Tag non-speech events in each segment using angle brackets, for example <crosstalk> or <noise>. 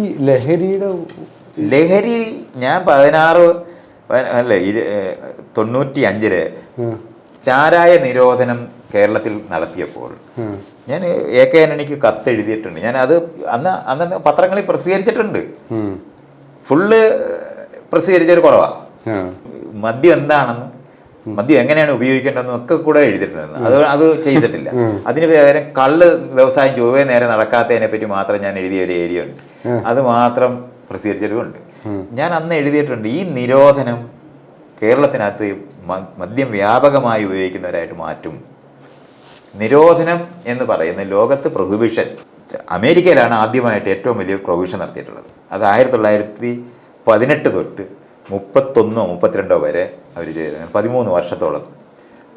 ഈ ലഹരിയുടെ ലഹരി ഞാൻ പതിനാറ് അല്ലേ തൊണ്ണൂറ്റി അഞ്ചിൽ ചാരായ നിരോധനം കേരളത്തിൽ നടത്തിയപ്പോൾ ഞാൻ എ കെ ആന്റണിക്ക് കത്തെഴുതിയിട്ടുണ്ട്. ഞാൻ അത് അന്ന് അന്ന് പത്രങ്ങളിൽ പ്രസിദ്ധീകരിച്ചിട്ടുണ്ട്. ഫുള്ള് പ്രസിദ്ധീകരിച്ചൊരു കുറവാണ് മദ്യം എന്താണെന്നും മദ്യം എങ്ങനെയാണ് ഉപയോഗിക്കേണ്ടതെന്ന് ഒക്കെ കൂടെ എഴുതിയിട്ടുണ്ട് അത് അത് ചെയ്തിട്ടില്ല. അതിന് പകരം കള്ള് വ്യവസായം ചൊവ്വേ നേരെ നടക്കാത്തതിനെ പറ്റി മാത്രം ഞാൻ എഴുതിയ ഒരു ഏരിയ ഉണ്ട്. അത് മാത്രം പ്രസിദ്ധീകരിച്ചിട്ടുമുണ്ട്. ഞാൻ അന്ന് എഴുതിയിട്ടുണ്ട് ഈ നിരോധനം കേരളത്തിനകത്ത് മദ്യം വ്യാപകമായി ഉപയോഗിക്കുന്നവരായിട്ട് മാറ്റും. നിരോധനം എന്ന് പറയുന്ന ലോകത്ത് പ്രൊഹിബിഷൻ അമേരിക്കയിലാണ് ആദ്യമായിട്ട് ഏറ്റവും വലിയ പ്രൊഹിബിഷൻ നടത്തിയിട്ടുള്ളത്. അത് ആയിരത്തി തൊള്ളായിരത്തി പതിനെട്ട് തൊട്ട് മുപ്പത്തൊന്നോ മുപ്പത്തിരണ്ടോ വരെ അവർ ചെയ്തിരുന്നു. പതിമൂന്ന് വർഷത്തോളം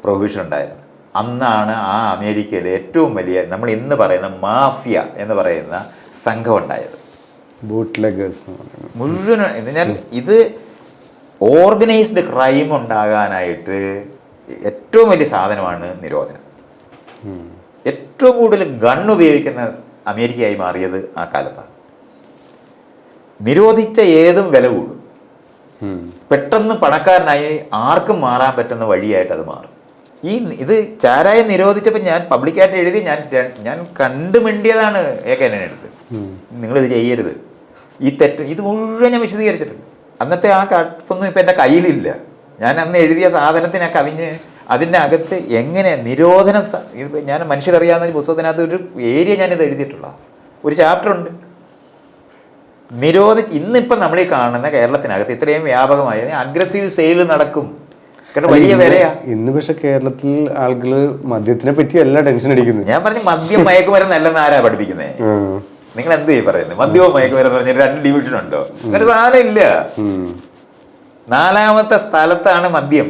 പ്രൊഹിബിഷൻ ഉണ്ടായിരുന്നു. അന്നാണ് ആ അമേരിക്കയിലെ ഏറ്റവും വലിയ നമ്മൾ ഇന്ന് പറയുന്ന മാഫിയ എന്ന് പറയുന്ന സംഘം ഉണ്ടായത്. ബൂട്ട് ലെഗേഴ്സ് എന്ന് പറയുന്നത് മുഴുവൻ പറഞ്ഞാൽ ഇത് ഓർഗനൈസ്ഡ് ക്രൈം ഉണ്ടാകാനായിട്ട് ഏറ്റവും വലിയ സാധനമാണ് നിരോധനം. ഏറ്റവും കൂടുതൽ ഗൺ ഉപയോഗിക്കുന്ന അമേരിക്കയായി മാറിയത് ആ കാലത്താണ്. നിരോധിച്ച ഏതും വില കൂടും. പെട്ടെന്ന് പണക്കാരനായി ആർക്കും മാറാൻ പറ്റുന്ന വഴിയായിട്ട് അത് മാറും. ഈ ഇത് ചാരായം നിരോധിച്ചപ്പോൾ ഞാൻ പബ്ലിക്കായിട്ട് എഴുതി ഞാൻ ഞാൻ കണ്ടുമിണ്ടിയതാണ് എന്നെ എടുത്ത് നിങ്ങൾ നിങ്ങളിത് ചെയ്യരുത്. ഈ തെറ്റ് ഇത് മുഴുവൻ ഞാൻ വിശദീകരിച്ചിട്ടുണ്ട്. അന്നത്തെ ആ കത്തൊന്നും ഇപ്പം എന്റെ കയ്യിലില്ല. ഞാൻ അന്ന് എഴുതിയ സാധനത്തിനെ കവിഞ്ഞ് അതിന്റെ അകത്ത് എങ്ങനെ നിരോധനം ഞാൻ മനുഷ്യരറിയാവുന്ന പുസ്തകത്തിനകത്ത് ഒരു ഏരിയ ഞാനിത് എഴുതിയിട്ടുള്ള ഒരു ചാപ്റ്റർ ഉണ്ട് നിരോധിച്ച് ഇന്നിപ്പം നമ്മൾ ഈ കാണുന്ന കേരളത്തിനകത്ത് ഇത്രയും വ്യാപകമായി അഗ്രസീവ് സെയിൽ നടക്കും. വലിയ വിലയാ. ഇന്ന് പക്ഷെ കേരളത്തിൽ ആളുകൾ മദ്യത്തിനെ പറ്റി പറ്റിയല്ല ടെൻഷൻ അടിക്കുന്നു ഞാൻ പറഞ്ഞു മദ്യം മയക്കുമരുന്നല്ലെന്ന് ആരാ പഠിപ്പിക്കുന്നത് നിങ്ങൾ എന്ത് ചെയ്യും പറയുന്നത് മദ്യവും മയക്കുമരുന്ന് പറഞ്ഞ രണ്ട് ഡിവിഷൻ ഉണ്ടോ? അങ്ങനെ സാധനം ഇല്ല. നാലാമത്തെ സ്ഥലത്താണ് മദ്യം.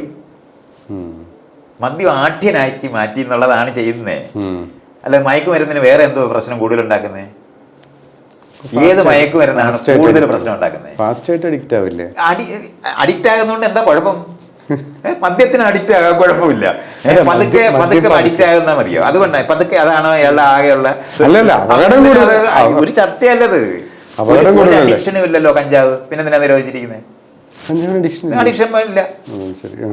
മദ്യം ആഠ്യനാക്കി മാറ്റി എന്നുള്ളതാണ് ചെയ്യുന്നത് അല്ലെ മയക്കുമരുന്നിന് വേറെ എന്തോ പ്രശ്നം കൂടുതൽ ഉണ്ടാക്കുന്നത് ഏത് മയക്കുമരുന്നാണ് കൂടുതൽ പ്രശ്നം ഉണ്ടാക്കുന്നത്? ഫാസ്റ്റായിട്ട് അഡിക്റ്റ് ആവില്ലേ? അഡിക്റ്റ് ആകുന്നതുകൊണ്ട് എന്താ കുഴപ്പം? <laughs> മദ്യത്തിന് അഡിക്റ്റ് ആകാൻ കുഴപ്പമില്ല. പതുക്കെ പതുക്കെ അഡിക്റ്റ് ആകുന്ന മതിയോ? അതുകൊണ്ട് പതുക്കെ അതാണ് അയാളുടെ ആകെയുള്ള ഒരു ചർച്ചയല്ലത്? അഡിക്ഷനും ഇല്ലല്ലോ കഞ്ചാവ്. പിന്നെ എന്തിനാ നിരോധിച്ചിരിക്കുന്നത് അഡിക്ഷൻ ഇല്ല.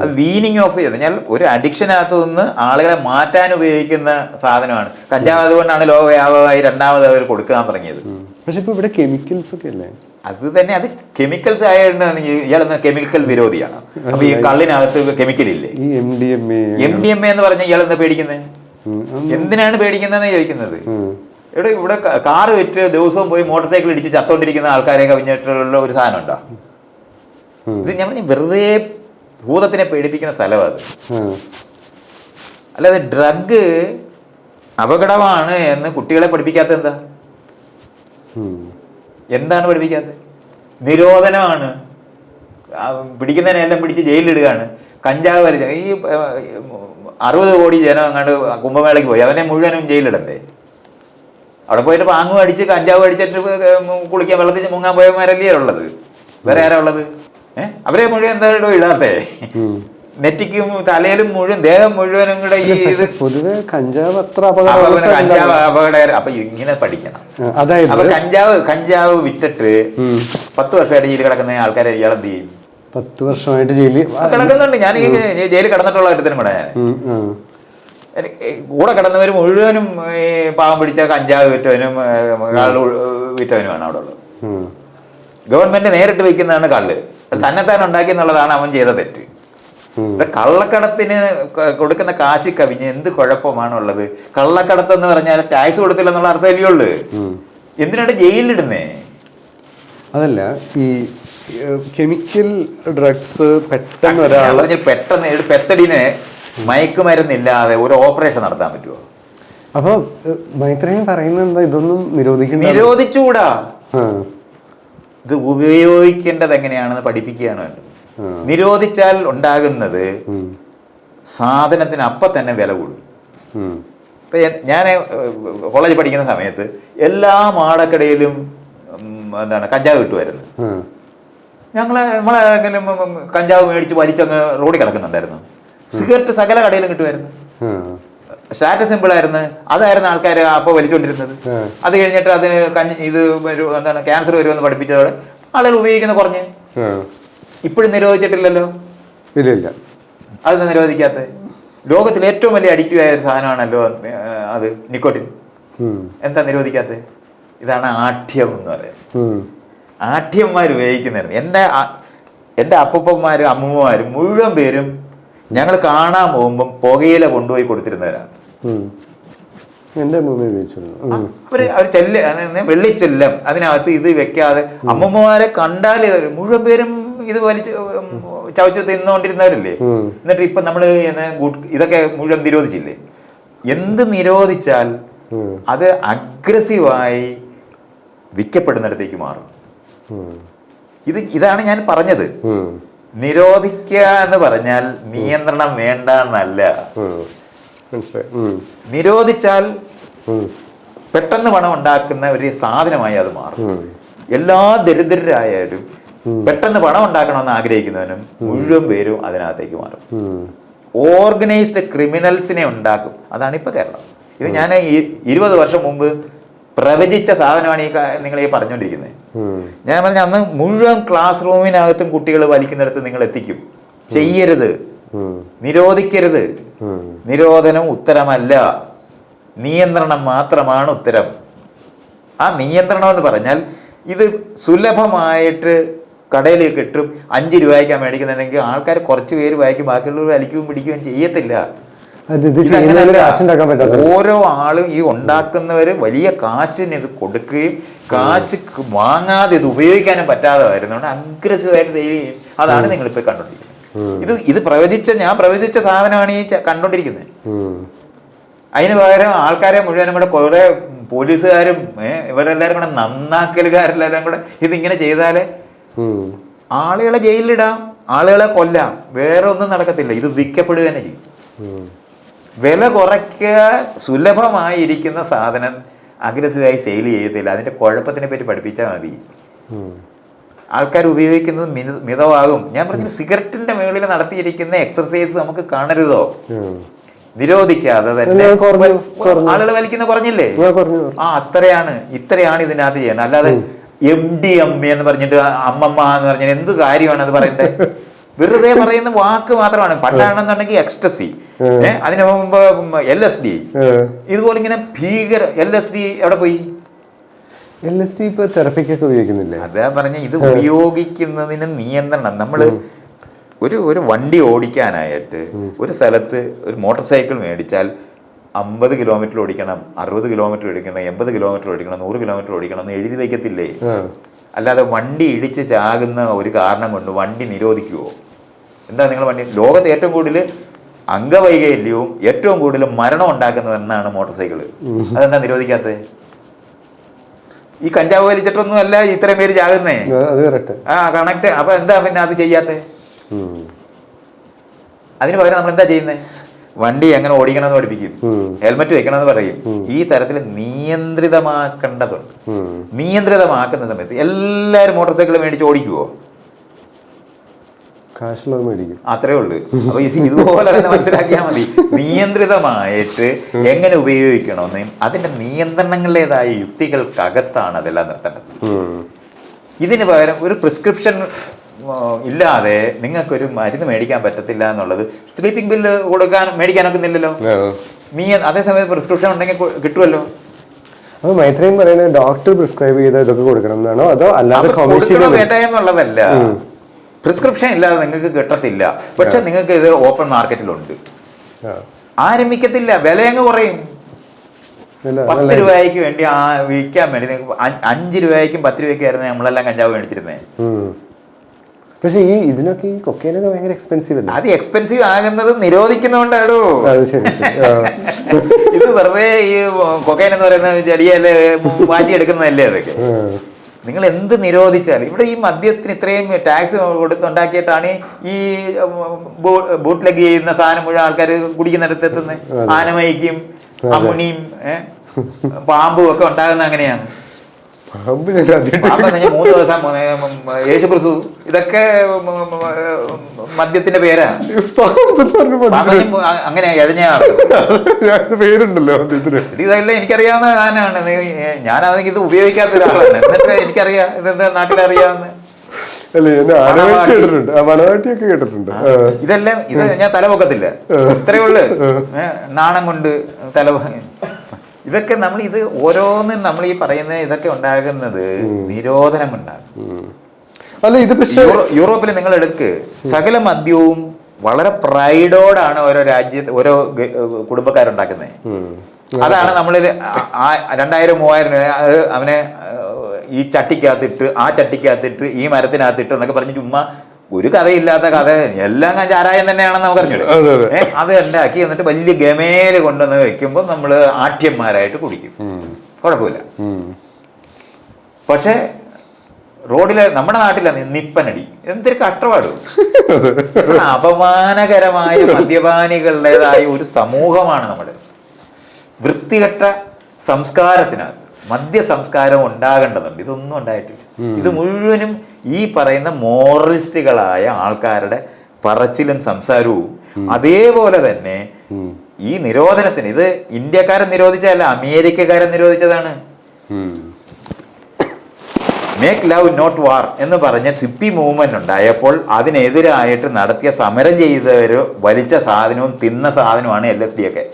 അത് വീനിങ് ഓഫ് ചെയ്ത് ഞാൻ ഒരു അഡിക്ഷനകത്ത് നിന്ന് ആളുകളെ മാറ്റാൻ ഉപയോഗിക്കുന്ന സാധനമാണ്. കഞ്ചാവ് അതുകൊണ്ടാണ് ലോകവ്യാപകമായി രണ്ടാമത് അവർ കൊടുക്കാൻ തുടങ്ങിയത്. പക്ഷെ ഇപ്പൊ ഇവിടെ കെമിക്കൽസ് ഒക്കെ അല്ലേ? അത് തന്നെ അത് കെമിക്കൽസ് ആയതുകൊണ്ടാണ് ഇയാളെന്ന് കെമിക്കൽ വിരോധിയാണ്. അപ്പൊ ഈ കള്ളിനകത്ത് കെമിക്കൽ ഇല്ലേ? ഈ M D M A M D M A എന്ന് പറഞ്ഞ ഇയാൾ എന്താ പേടിക്കുന്നത് എന്തിനാണ് പേടിക്കുന്നതെന്ന് ചോദിക്കുന്നത്? ഇവിടെ ഇവിടെ കാർ കാറ് വിറ്റ് ദിവസവും പോയി മോട്ടോർ സൈക്കിൾ ഇടിച്ച് ചത്തോണ്ടിരിക്കുന്ന ആൾക്കാരെ കവിഞ്ഞിട്ടുള്ള ഒരു സാധനം ഉണ്ടോ? ഇത് ഞാൻ പറഞ്ഞു വെറുതെ ഭൂതത്തിനെ പേടിപ്പിക്കുന്ന സ്ഥലം അത്. അല്ലാതെ ഡ്രഗ് അപകടമാണ് എന്ന് കുട്ടികളെ പഠിപ്പിക്കാത്ത എന്താ? എന്താണ് പഠിപ്പിക്കാത്തത്? നിരോധനമാണ്. പിടിക്കുന്നതിനെല്ലാം പിടിച്ച് ജയിലിലിടുകയാണ്. കഞ്ചാവ് വലിച്ച ഈ അറുപത് കോടി ജനം അങ്ങോട്ട് കുംഭമേളയ്ക്ക് പോയി. അവനെ മുഴുവനും ജയിലിടണ്ടേ അവിടെ പോയിട്ട് പാങ്ങും അടിച്ച് കഞ്ചാവ് അടിച്ചിട്ട് കുളിക്കാൻ വെള്ളത്തിൽ മുങ്ങാൻ പോയവന്മാരല്ലേ ഉള്ളത്? വേറെ ആരാ ഉള്ളത്? ഏഹ് അവരെ മുഴുവൻ എന്താ ഇടാത്തേ? നെറ്റിക്കും തലയിലും മുഴുവൻ ദേഹം മുഴുവനും കൂടെ ഈ ഇത് പൊതുവെ കഞ്ചാവ് അത്ര കഞ്ചാവ് അപകടകര അപ്പൊ ഇങ്ങനെ പഠിക്കണം. അതായത് അപ്പൊ കഞ്ചാവ് കഞ്ചാവ് വിറ്റിട്ട്. പത്ത് വർഷമായിട്ട് ജയിലിൽ കിടക്കുന്ന ആൾക്കാരെ ഇയാൾ എന്ത് ചെയ്യും? പത്ത് വർഷമായിട്ട് ജയിലിൽ കിടക്കുന്നുണ്ട്. ഞാൻ ഈ ജയിലിൽ കിടന്നിട്ടുള്ള ഒരുത്തനും കൂടെ. ഞാൻ കൂടെ കിടന്നവർ മുഴുവനും ഈ പാവം പിടിച്ച കഞ്ചാവ് വിറ്റവനും കള്ള് വിറ്റവനുമാണ് അവിടെ ഉള്ളത്. ഗവൺമെന്റ് നേരിട്ട് വെക്കുന്നതാണ് കള്ള്. തന്നെത്താൻ ഉണ്ടാക്കി എന്നുള്ളതാണ് അവൻ ചെയ്ത തെറ്റ്. കള്ളക്കടത്തിന് കൊടുക്കുന്ന കാശി കവിഞ്ഞ് എന്ത് കുഴപ്പമാണുള്ളത്? കള്ളക്കടത്ത് എന്ന് പറഞ്ഞാൽ ടാക്സ് കൊടുത്തില്ല എന്നുള്ള അർത്ഥമല്ലേ ഉള്ളു. എന്തിനാണ് ജയിലിലിടുന്നേ? അതല്ല ഈ കെമിക്കൽ ഡ്രഗ്സ് പെട്ടെന്ന് ഒരാൾ പെട്ടെന്ന് പെത്തടിനെ മയക്കുമരുന്നില്ലാതെ ഒരു ഓപ്പറേഷൻ നടത്താൻ പറ്റുമോ അപ്പൊ മൈത്രേയൻ പറയുന്നത് എന്താ? ഇതൊന്നും നിരോധിക്കണ്ട നിരോധിച്ചുകൂടാ. ഇത് ഉപയോഗിക്കേണ്ടത് എങ്ങനെയാണെന്ന് പഠിപ്പിക്കുകയാണ് വേണ്ടത്. നിരോധിച്ചാൽ ഉണ്ടാകുന്നത് സാധനത്തിന് അപ്പം തന്നെ വില കൂടും. ഇപ്പൊ ഞാൻ കോളേജ് പഠിക്കുന്ന സമയത്ത് എല്ലാ മാടക്കടയിലും എന്താണ് കഞ്ചാവ് കിട്ടുമായിരുന്നു. ആ, ഞങ്ങൾ നമ്മളെങ്കിലും കഞ്ചാവ് മേടിച്ച് വലിച്ചങ്ങ് റോഡിൽ കിടക്കുന്നുണ്ടായിരുന്നു. സിഗരറ്റ് സകല കടയിലും കിട്ടുമായിരുന്നു. സ്റ്റാറ്റസ് സിമ്പിൾ ആയിരുന്നു. അതായിരുന്നു ആൾക്കാർ അപ്പോൾ വലിച്ചുകൊണ്ടിരുന്നത് അത് കഴിഞ്ഞിട്ട് അതിന് കഞ്ഞി ഇത് എന്താണ് ക്യാൻസർ വരുമെന്ന് പഠിപ്പിച്ചതോടെ ആളുകൾ ഉപയോഗിക്കുന്ന കുറഞ്ഞ്. ഇപ്പോഴും നിരോധിച്ചിട്ടില്ലല്ലോ? ഇല്ല ഇല്ല. അത് നിരോധിക്കാത്ത? ലോകത്തിൽ ഏറ്റവും വലിയ അഡിക്റ്റീവ് ആയ ഒരു സാധനമാണല്ലോ അത് നിക്കോട്ടിൻ എന്താ നിരോധിക്കാത്ത? ഇതാണ് ആഠ്യം എന്ന് പറയുന്നത്. ആഠ്യന്മാർ ഉപയോഗിക്കുന്നതായിരുന്നു എന്റെ എന്റെ അപ്പൂപ്പന്മാരും അമ്മൂമ്മമാരും മുഴുവൻ പേരും ഞങ്ങൾ കാണാൻ പോകുമ്പം പുകയില കൊണ്ടുപോയി കൊടുത്തിരുന്നവരാണ്. എന്റെ. അവർ അവർ ചെല്ല വെള്ളിച്ചെല്ലം അതിനകത്ത് ഇത് വെക്കാതെ അമ്മമ്മമാരെ കണ്ടാൽ മുഴുവൻ പേരും ഇത് വലിച്ച് ഉം, ചവച്ച് തിന്നുകൊണ്ടിരുന്നവരല്ലേ? എന്നിട്ട് ഇപ്പൊ നമ്മൾ ഇതൊക്കെ മുഴുവൻ നിരോധിച്ചില്ലേ? എന്ത് നിരോധിച്ചാൽ അത് അഗ്രസീവായി വിൽക്കപ്പെടുന്നിടത്തേക്ക് മാറും. ഇത് ഇതാണ് ഞാൻ പറഞ്ഞത്. നിരോധിക്കുക എന്ന് പറഞ്ഞാൽ നിയന്ത്രണം വേണ്ട എന്നല്ല. നിരോധിച്ചാൽ പെട്ടെന്ന് പണം ഉണ്ടാക്കുന്ന ഒരു സാധനമായി അത് മാറും. എല്ലാ ദരിദ്രരായാലും പെട്ടെന്ന് പണം ഉണ്ടാക്കണമെന്ന് ആഗ്രഹിക്കുന്നവനും മുഴുവൻ പേരും അതിനകത്തേക്ക് മാറും. ഓർഗനൈസ്ഡ് ക്രിമിനൽസിനെ ഉണ്ടാക്കും. അതാണ് ഇപ്പൊ കേരളം. ഇത് ഞാൻ ഇരുപത് വർഷം മുമ്പ് പ്രവചിച്ച സാധനമാണ് ഈ നിങ്ങൾ ഈ പറഞ്ഞുകൊണ്ടിരിക്കുന്നത് ഞാൻ പറഞ്ഞ അന്ന് മുഴുവൻ ക്ലാസ് റൂമിനകത്തും കുട്ടികൾ വലിക്കുന്നിടത്ത് നിങ്ങൾ എത്തിക്കും. ചെയ്യരുത്. നിരോധിക്കരുത്. നിരോധനം ഉത്തരമല്ല. നിയന്ത്രണം മാത്രമാണ് ഉത്തരം. ആ നിയന്ത്രണം എന്ന് പറഞ്ഞാൽ ഇത് സുലഭമായിട്ട് കടയിൽ കിട്ടും അഞ്ച് രൂപയ്ക്കാണ് മേടിക്കുന്നുണ്ടെങ്കിൽ ആൾക്കാർ കുറച്ച് പേര് വായിക്കും ബാക്കിയുള്ളവർ വലിക്കുകയും പിടിക്കുകയും ചെയ്യത്തില്ല. ഓരോ ആളും ഈ ഉണ്ടാക്കുന്നവര് വലിയ കാശിന് ഇത് കൊടുക്കുകയും കാശ് വാങ്ങാതെ ഇത് ഉപയോഗിക്കാനും പറ്റാതെ വരുന്നതുകൊണ്ട് അഗ്രസീവായിട്ട് ചെയ്യുകയും അതാണ് നിങ്ങൾ ഇപ്പൊ കണ്ടോണ്ടിരിക്കുന്നത്. ഇത് ഇത് പ്രവചിച്ച ഞാൻ പ്രവചിച്ച സാധനമാണ് ഈ കണ്ടുകൊണ്ടിരിക്കുന്നത് കണ്ടോണ്ടിരിക്കുന്നത് അതിന് പകരം ആൾക്കാരെ മുഴുവനും കൂടെ കുറെ പോലീസുകാരും ഇവരെല്ലാവരും ഇവരെല്ലാരും കൂടെ നന്നാക്കലുകാരെല്ലാം കൂടെ ഇതിങ്ങനെ ചെയ്താലേ. ആളുകളെ ജയിലിലിടാം ആളുകളെ കൊല്ലാം. വേറെ ഒന്നും നടക്കത്തില്ല. ഇത് വിൽക്കപ്പെടുക തന്നെ ചെയ്യും. വില കുറയ്ക്കുക സുലഭമായിരിക്കുന്ന സാധനം അഗ്രസീവായി സെയിൽ ചെയ്യത്തില്ല. അതിന്റെ കുഴപ്പത്തിനെ പറ്റി പഠിപ്പിച്ചാൽ മതി. ആൾക്കാർ ഉപയോഗിക്കുന്നത് മിത- മിതമാകും. ഞാൻ പറഞ്ഞു സിഗരറ്റിന്റെ മുകളിൽ നടത്തിയിരിക്കുന്ന എക്സർസൈസ് നമുക്ക് കാണരുതോ. നിരോധിക്കാതെ തന്നെ. ആളുകൾ വലിക്കുന്ന കുറഞ്ഞില്ലേ. ആ അത്രയാണ് ഇത്രയാണ് ഇതിനകത്ത് ചെയ്യണം. അല്ലാതെ എം ഡി എം എന്ന് പറഞ്ഞിട്ട് അമ്മമ്മ എന്ന് പറഞ്ഞാൽ എന്ത് കാര്യമാണ് അത് പറയുന്നത് വെറുതെ പറയുന്ന വാക്ക് മാത്രമാണ്. പണ്ടാണെന്നുണ്ടെങ്കിൽ എക്സ്റ്റസി ഏഹ് അതിന് മുമ്പ് എൽ എസ് ഡി ഇതുപോലെ ഇങ്ങനെ ഭീകര എൽ എസ് ഡി എവിടെ പോയി? എൽ എസ് ഡി ഇപ്പൊ തെറപ്പിക്കൊക്കെ ഉപയോഗിക്കുന്നില്ലേ? അതാ പറഞ്ഞ ഇത് ഉപയോഗിക്കുന്നതിന് നിയന്ത്രണം. നമ്മൾ ഒരു ഒരു വണ്ടി ഓടിക്കാനായിട്ട് ഒരു സ്ഥലത്ത് ഒരു മോട്ടോർ സൈക്കിൾ മേടിച്ചാൽ അമ്പത് കിലോമീറ്റർ ഓടിക്കണം അറുപത് കിലോമീറ്റർ ഓടിക്കണം എൺപത് കിലോമീറ്റർ ഓടിക്കണം നൂറ് കിലോമീറ്റർ ഓടിക്കണം എന്ന് എഴുതി വയ്ക്കത്തില്ലേ അല്ലാതെ വണ്ടി ഇടിച്ച് ചാകുന്ന ഒരു കാരണം കൊണ്ട് വണ്ടി നിരോധിക്കുവോ? എന്താ നിങ്ങൾ വണ്ടി? ലോകത്ത് ഏറ്റവും കൂടുതൽ അംഗവൈകല്യവും ഏറ്റവും കൂടുതൽ മരണം ഉണ്ടാക്കുന്നത് എന്നാണ് മോട്ടോർ സൈക്കിൾ. അതെന്താ നിരോധിക്കാത്തത് ഈ കഞ്ചാവ് വലിച്ചിട്ടൊന്നും അല്ല ഇത്രയും പേര് ചാകുന്നേ. ആ, കണക്ട് അപ്പൊ എന്താ പിന്നെ അത് ചെയ്യാത്തേ? അതിന് പകരം നമ്മൾ എന്താ ചെയ്യുന്നത് വണ്ടി എങ്ങനെ ഓടിക്കണമെന്ന് പഠിപ്പിക്കും. ഹെൽമെറ്റ് വെക്കണമെന്ന് പറയും. ഈ തരത്തിൽ നിയന്ത്രിതമാക്കേണ്ടതുണ്ട്. നിയന്ത്രിതമാക്കുന്ന സമയത്ത് എല്ലാവരും മോട്ടോർ സൈക്കിൾ മേടിച്ച് ഓടിക്കുവോ? അത്രേ ഉള്ളൂ. <laughs> അപ്പൊ ഇത് ഇതുപോലെ തന്നെ മനസ്സിലാക്കിയാൽ മതി. നിയന്ത്രിതമായിട്ട് എങ്ങനെ ഉപയോഗിക്കണമെന്നും അതിന്റെ നിയന്ത്രണങ്ങളിലേതായ യുക്തികൾക്കകത്താണ് അതെല്ലാം നിർത്തേണ്ടത്. ഇതിന് പകരം ഒരു പ്രിസ്ക്രിപ്ഷൻ ഇല്ലാതെ നിങ്ങൾക്കൊരു മരുന്ന് മേടിക്കാൻ പറ്റത്തില്ല എന്നുള്ളത് സ്ലീപ്പിംഗ് ബില്ല് കൊടുക്കാൻ മേടിക്കാനൊക്കുന്നില്ലല്ലോ. നീ അതേസമയത്ത് പ്രിസ്ക്രിപ്ഷൻ ഉണ്ടെങ്കിൽ കിട്ടുമല്ലോ അപ്പൊ മൈത്രയും പറയുന്നത് ഡോക്ടർ പ്രിസ്ക്രൈബ് ചെയ്ത ഇതൊക്കെ കൊടുക്കണം എന്നാണോ? അതോ അല്ലാതെ എന്നുള്ളതല്ല. പ്രിസ്ക്രിപ്ഷൻ ഇല്ലാതെ നിങ്ങൾക്ക് കിട്ടത്തില്ല. പക്ഷെ നിങ്ങൾക്ക് ഇത് ഓപ്പൺ മാർക്കറ്റിലുണ്ട് ആരംഭിക്കത്തില്ല. വില അങ്ങ് കുറയും. പത്ത് രൂപയ്ക്ക് വേണ്ടി ആ വിൽക്കാൻ വേണ്ടി അഞ്ച് രൂപയ്ക്കും പത്ത് രൂപയ്ക്കും ആയിരുന്നു നമ്മളെല്ലാം കഞ്ചാവ് മേടിച്ചിരുന്നത് പക്ഷെ ഈ ഇതിനൊക്കെ ഈ കൊക്കേനൊക്കെ ഭയങ്കര എക്സ്പെൻസീവ് അല്ലേ? അത് എക്സ്പെൻസീവ് ആകുന്നത് നിരോധിക്കുന്നതുകൊണ്ടാണോ അത് ശരി ശരി. ആ. ഇത് വെറുതെ ഈ കൊക്കൈൻ എന്ന് പറയുന്ന ചെടിയല്ലേ മാറ്റിയെടുക്കുന്നതല്ലേ അതൊക്കെ? ആ. നിങ്ങൾ എന്ത് നിരോധിച്ചാലും ഇവിടെ ഈ മദ്യത്തിന് ഇത്രയും ടാക്സ് കൊടുത്ത് ഉണ്ടാക്കിയിട്ടാണ് ഈ ബൂട്ട് ലഗ് ചെയ്യുന്ന സാധനം മുഴുവൻ ആൾക്കാർ കുടിക്കുന്നിടത്ത് എത്തുന്നത് ആനമയിക്കും അമ്മുണിയും ഏ, പാമ്പും ഒക്കെ ഉണ്ടാകുന്ന അങ്ങനെയാണ്. പാമ്പ് ഞാൻ ആദ്യമായിട്ട് പാമ്പ് മൂന്ന് ദിവസം ഉം, യേശുക്രിസ്തു. ഇതൊക്കെ മദ്യത്തിന്റെ പേരാണ് പാമ്പ് എന്ന് പറഞ്ഞ പാമ്പ് മതി. അങ്ങനെ ഞാൻ പേരുണ്ടല്ലോ മദ്യത്തിന്. ഇതെല്ലാം എനിക്കറിയാവുന്ന ഞാനാണ് നീ ഞാനാണെങ്കിൽ ഇത് ഉപയോഗിക്കാത്ത ഒരാളാണ്. എന്നിട്ട് എനിക്കറിയാം ഇതെന്താ നാട്ടിലറിയാവുന്ന? അല്ലേ ഞാൻ ആനവാട്ടി കേട്ടിട്ടുണ്ട് ആ വനവാട്ടിയൊക്കെ കേട്ടിട്ടുണ്ട്. ആ. ഇതെല്ലാം ഇത് ഞാൻ തലപൊക്കത്തില്ല ഇത്രയേ ഉള്ളു. ഏ, നാണം കൊണ്ട് തല ഇതൊക്കെ നമ്മൾ ഇത് ഓരോന്നും നമ്മൾ ഈ പറയുന്ന ഇതൊക്കെ ഉണ്ടാകുന്നത് നിരോധനം കൊണ്ടാണ് അല്ല ഇത് പക്ഷേ യൂറോപ്പിൽ നിങ്ങൾ എടുക്ക്. സകല മദ്യവും വളരെ പ്രൈഡോടാണ് ഓരോ രാജ്യത്ത് ഓരോ കുടുംബക്കാരുണ്ടാക്കുന്നത്. അതാണ് നമ്മൾ രണ്ടായിരം മൂവായിരം രൂപ അവനെ ഈ ചട്ടിക്കകത്തിട്ട് ആ ചട്ടിക്കകത്തിട്ട് ഈ മരത്തിനകത്തിട്ട് എന്നൊക്കെ പറഞ്ഞ് ചുമ്മാ ഒരു കഥയില്ലാത്ത കഥ. എല്ലാം ഞാൻ ചാരായം തന്നെയാണെന്ന് നമുക്ക് അതെ, അതെ. ഉണ്ടാക്കി എന്നിട്ട് വലിയ ഗമേൽ കൊണ്ടുവന്ന് വെക്കുമ്പോൾ നമ്മൾ ആഠ്യന്മാരായിട്ട് കുടിക്കും. കുഴപ്പമില്ല. പക്ഷേ റോഡിലെ നമ്മുടെ നാട്ടിലെ നിപ്പനടി എന്തൊരു കഷ്ടപ്പാട്. അപമാനകരമായ മദ്യപാനികളുടേതായ ഒരു സമൂഹമാണ് നമ്മുടെ. വൃത്തികെട്ട സംസ്കാരത്തിനകത്ത്. മദ്യ സംസ്കാരം ഉണ്ടാകേണ്ടതുണ്ട്. ഇതൊന്നും ഉണ്ടായിട്ടില്ല. ഇത് മുഴുവനും ഈ പറയുന്ന മോറലിസ്റ്റുകളായ ആൾക്കാരുടെ പറച്ചിലും സംസാരവും അതേപോലെ തന്നെ ഈ നിരോധനത്തിന് ഇത് ഇന്ത്യക്കാരൻ നിരോധിച്ചതല്ല അമേരിക്കക്കാരൻ നിരോധിച്ചതാണ്. മേക്ക് ലവ് നോട്ട് വാർ എന്ന് പറഞ്ഞ സിപ്പി മൂവ്മെന്റ് ഉണ്ടായപ്പോൾ അതിനെതിരായിട്ട് നടത്തിയ സമരം ചെയ്തവര് വലിച്ച സാധനവും തിന്ന സാധനവുമാണ് എൽ എസ് ഡി ഒക്കെ.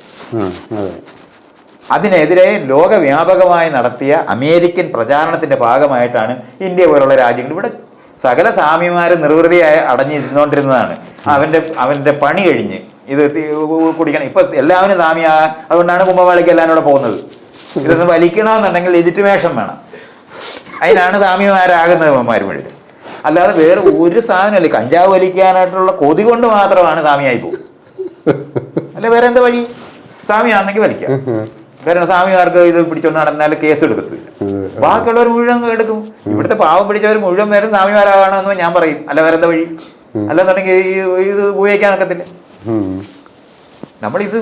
അതിനെതിരെ ലോകവ്യാപകമായി നടത്തിയ അമേരിക്കൻ പ്രചാരണത്തിന്റെ ഭാഗമായിട്ടാണ് ഇന്ത്യ പോലുള്ള രാജ്യങ്ങൾ ഇവിടെ സകല സ്വാമിമാരും നിർവൃതിയായി അടഞ്ഞിരുന്നോണ്ടിരുന്നതാണ്. അവന്റെ അവന്റെ പണി കഴിഞ്ഞ് ഇത് കുടിക്കണം. ഇപ്പൊ എല്ലാവരും സ്വാമിയാ അതുകൊണ്ടാണ് കുംഭമേളയ്ക്ക് എല്ലാവരും കൂടെ പോകുന്നത്. ഇതൊന്ന് വലിക്കണമെന്നുണ്ടെങ്കിൽ ലെജിറ്റിമേഷൻ വേണം. അതിനാണ് സ്വാമിമാരാകുന്നത് ഇവന്മാർ മുഴുവൻ അല്ലാതെ വേറെ ഒരു സാധനമല്ല കഞ്ചാവ് വലിക്കാനായിട്ടുള്ള കൊതി കൊണ്ട് മാത്രമാണ് സ്വാമിയായി പോകും അല്ല വേറെ എന്താ വഴി? സ്വാമിയാണെങ്കിൽ വലിക്കാം. കാരണം സ്വാമിമാർക്ക് ഇത് പിടിച്ചോണ്ട് നടന്നാൽ കേസ് എടുക്കത്തില്ല. ബാക്കിയുള്ളവർ മുഴുവൻ എടുക്കും. ഇവിടുത്തെ പാവം പിടിച്ചവർ മുഴുവൻ പേരും സ്വാമിമാരാകണമെന്ന് ഞാൻ പറയും. അല്ല വേറെ എന്താ വഴി അല്ലെന്നുണ്ടെങ്കിൽ ഇത് ഉപയോഗിക്കാൻ ഒക്കത്തില്ല. നമ്മളിത്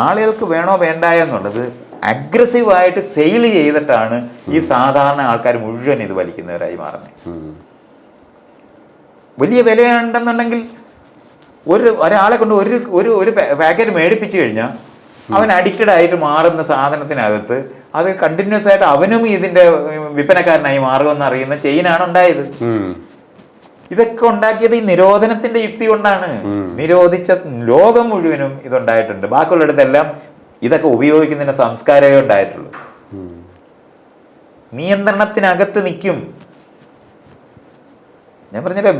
ആളുകൾക്ക് വേണോ വേണ്ടായോ എന്നുള്ളത് അഗ്രസീവായിട്ട് സെയിൽ ചെയ്തിട്ടാണ് ഈ സാധാരണ ആൾക്കാർ മുഴുവൻ ഇത് വലിക്കുന്നവരായി മാറുന്നത്. വലിയ വിലയുണ്ടെന്നുണ്ടെങ്കിൽ ഒരു ഒരാളെ കൊണ്ട് ഒരു ഒരു ഒരു പാക്കറ്റ് മേടിപ്പിച്ചു കഴിഞ്ഞാൽ അവൻ അഡിക്റ്റഡ് ആയിട്ട് മാറുന്ന സാധനത്തിനകത്ത് അത് കണ്ടിന്യൂസ് ആയിട്ട് അവനും ഇതിന്റെ വിൽപ്പനക്കാരനായി മാറുമെന്ന് അറിയുന്ന ചെയിനാണ് ഉണ്ടായത്. ഇതൊക്കെ ഉണ്ടാക്കിയത് ഈ നിരോധനത്തിന്റെ യുക്തി കൊണ്ടാണ്. നിരോധിച്ച ലോകം മുഴുവനും ഇതുണ്ടായിട്ടുണ്ട്. ബാക്കിയുള്ളിടത്തെല്ലാം ഇതൊക്കെ ഉപയോഗിക്കുന്നതിന്റെ സംസ്കാരമേ ഉണ്ടായിട്ടുള്ളൂ. നിയന്ത്രണത്തിനകത്ത് നിൽക്കും. ഞാൻ പറഞ്ഞില്ലേ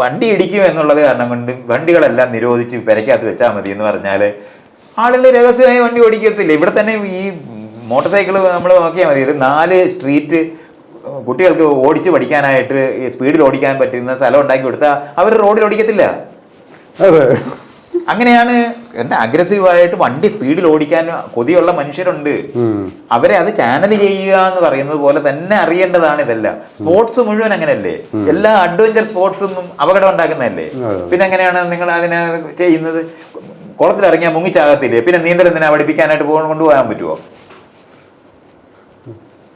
വണ്ടി ഇടിക്കും എന്നുള്ളത് കാരണം കൊണ്ട് വണ്ടികളെല്ലാം നിരോധിച്ച് പെരക്കകത്ത് വെച്ചാൽ മതി എന്ന് പറഞ്ഞാൽ ആളുകൾ രഹസ്യമായി വണ്ടി ഓടിക്കത്തില്ല. ഇവിടെ തന്നെ ഈ മോട്ടോർ സൈക്കിൾ നമ്മൾ നോക്കിയാൽ മതി. ഒരു നാല് സ്ട്രീറ്റ് കുട്ടികൾക്ക് ഓടിച്ച് പഠിക്കാനായിട്ട് സ്പീഡിൽ ഓടിക്കാൻ പറ്റുന്ന സ്ഥലം ഉണ്ടാക്കി കൊടുത്താൽ അവർ റോഡിൽ ഓടിക്കത്തില്ല. അങ്ങനെയാണ് അഗ്രസീവ് അഗ്രസീവായിട്ട് വണ്ടി സ്പീഡിൽ ഓടിക്കാൻ കൊതിയുള്ള മനുഷ്യരുണ്ട്. അവരെ അത് ചാനൽ ചെയ്യുക എന്ന് പറയുന്നത് പോലെ തന്നെ അറിയേണ്ടതാണ് ഇതെല്ലാം. സ്പോർട്സ് മുഴുവൻ അങ്ങനെയല്ലേ? എല്ലാ അഡ്വഞ്ചർ സ്പോർട്സും അപകടം ഉണ്ടാക്കുന്നതല്ലേ? പിന്നെ എങ്ങനെയാണ് നിങ്ങൾ അതിനെ ചെയ്യുന്നത്? കുളത്തിൽ ഇറങ്ങിയാൽ മുങ്ങിച്ചാകത്തില്ലേ? പിന്നെ നീന്തൽ എന്തിനാ പഠിപ്പിക്കാനായിട്ട് പോകാൻ കൊണ്ടുപോകാൻ പറ്റുമോ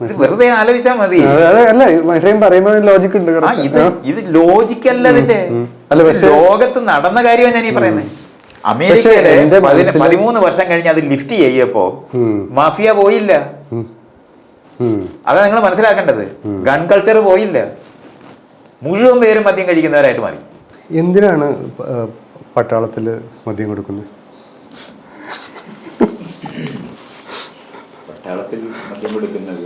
ഇത് വെറുതെ ആലോചിച്ചാൽ മതി. അല്ല ലോജിക് ഉണ്ട് ഇത് ഇത് ലോജിക്കല്ല ഇതിന്റെ അല്ല, ലോകത്ത് നടന്ന കാര്യമാണ് ഞാൻ ഈ പറയുന്നത് അമേരിക്കയിലെ പതിമൂന്ന് വർഷം കഴിഞ്ഞ് അത് ലിഫ്റ്റ് ചെയ്യപ്പോ മാഫിയ പോയില്ല. അതാ നിങ്ങൾ മനസ്സിലാക്കേണ്ടത്. ഗൺ കൾച്ചർ പോയില്ല. മുഴുവൻ പേരും മദ്യം കഴിക്കുന്നവരായിട്ട് മാറി. എന്തിനാണ് പ- ആ, പട്ടാളത്തിൽ മദ്യം കൊടുക്കുന്നു. പട്ടാളത്തിൽ മദ്യം കൊടുക്കുന്നത്